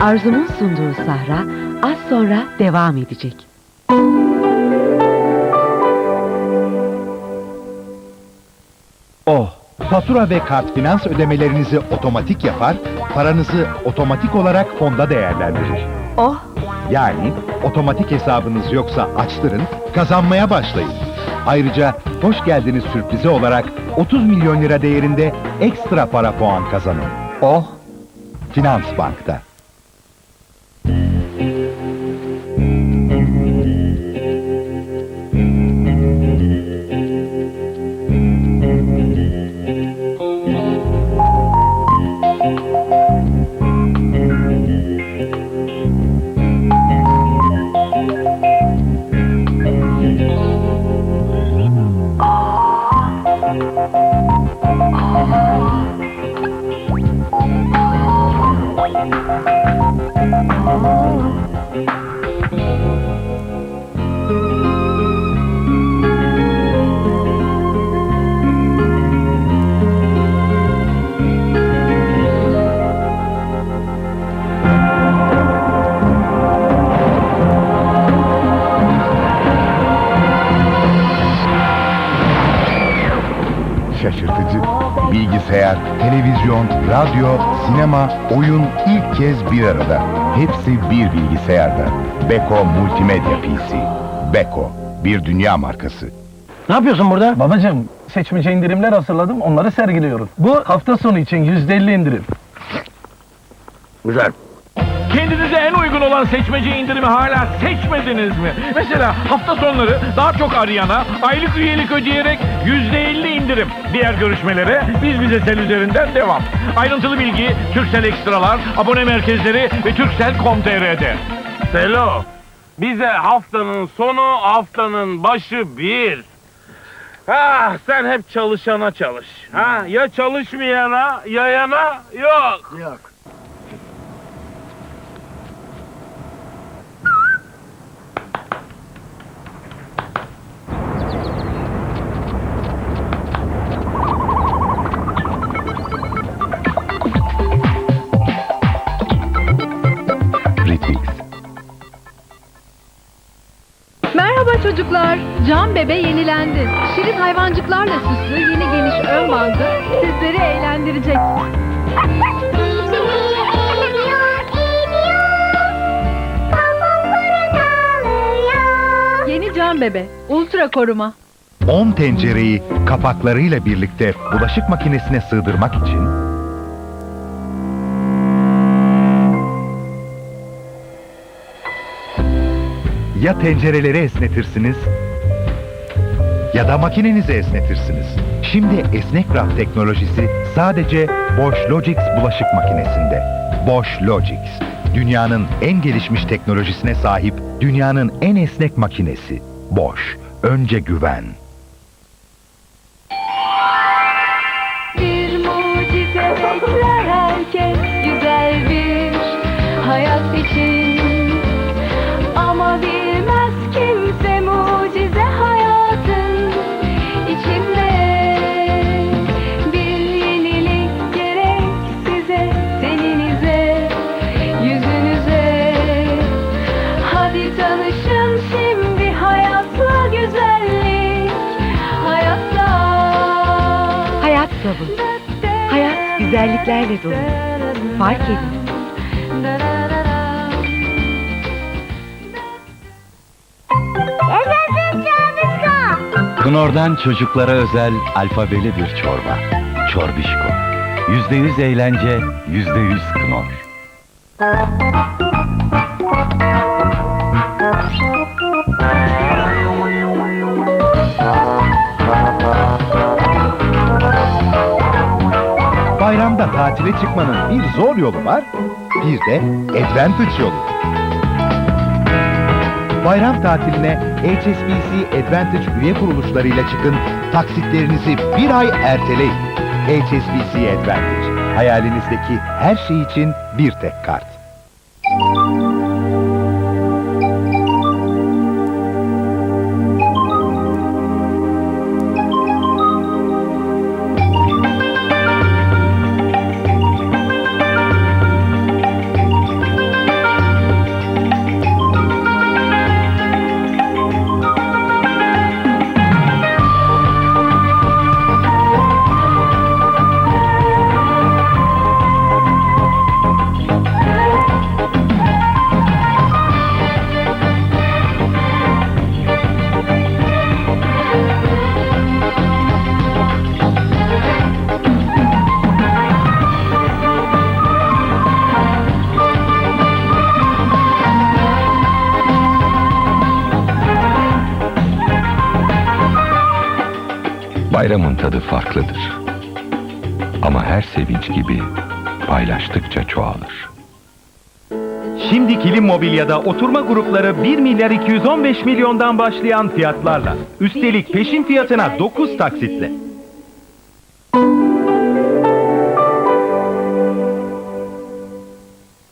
Arzu'nun sunduğu Sahra az sonra devam edecek. Oh, fatura ve kart finans ödemelerinizi otomatik yapar, paranızı otomatik olarak fonda değerlendirir. Oh, Yani otomatik hesabınız yoksa açtırın, kazanmaya başlayın. Ayrıca hoş geldiniz sürprizi olarak 30 milyon lira değerinde ekstra para puan kazanın. Oh, Finans Bank'ta. Şaşırtıcı. Bilgisayar, televizyon, radyo, sinema, oyun ilk kez bir arada. Hepsi bir bilgisayarda. Beko Multimedya PC. Beko, bir dünya markası. Ne yapıyorsun burada? Babacım, seçmece indirimler hazırladım, onları sergiliyoruz. Bu hafta sonu için yüzde elli indirim. Güzel. Kendinize en uygun olan seçmece indirimi hala seçmediniz mi? Mesela hafta sonları daha çok arayana aylık üyelik ödeyerek %50 indirim. Diğer görüşmelere biz bize sel üzerinden devam. Ayrıntılı bilgi Türksel Ekstralar, abone merkezleri ve Turkcell.com.tr'de. Selo, bize haftanın sonu, haftanın başı bir. Ah, sen hep çalışana çalış. Ha, ya çalışmayana, yayana yok. Yok. Çocuklar. Can Bebe yenilendi. Şirin hayvancıklarla süslü yeni geniş ön bandı sizleri eğlendirecek. Yeni Can Bebe. Ultra koruma. 10 tencereyi kapaklarıyla birlikte bulaşık makinesine sığdırmak için ya tencereleri esnetirsiniz ya da makinenizi esnetirsiniz. Şimdi esnek raf teknolojisi sadece Bosch Logix bulaşık makinesinde. Bosch Logix, dünyanın en gelişmiş teknolojisine sahip dünyanın en esnek makinesi. Bosch, önce güven. Dolu. Hayat güzelliklerle dolu. Fark edin. Knorr'dan çocuklara özel alfabeli bir çorba. Çorbişko. Yüzde yüz eğlence, yüzde yüz Knorr. Tatile çıkmanın bir zor yolu var, bir de Advantage yolu. Bayram tatiline HSBC Advantage üye kuruluşlarıyla çıkın, taksitlerinizi bir ay erteleyin. HSBC Advantage, hayalinizdeki her şey için bir tek kart. Bayramın tadı farklıdır. Ama her sevinç gibi paylaştıkça çoğalır. Şimdi Kilim Mobilya'da oturma grupları 1 milyar 215 milyondan başlayan fiyatlarla. Üstelik peşin fiyatına 9 taksitle.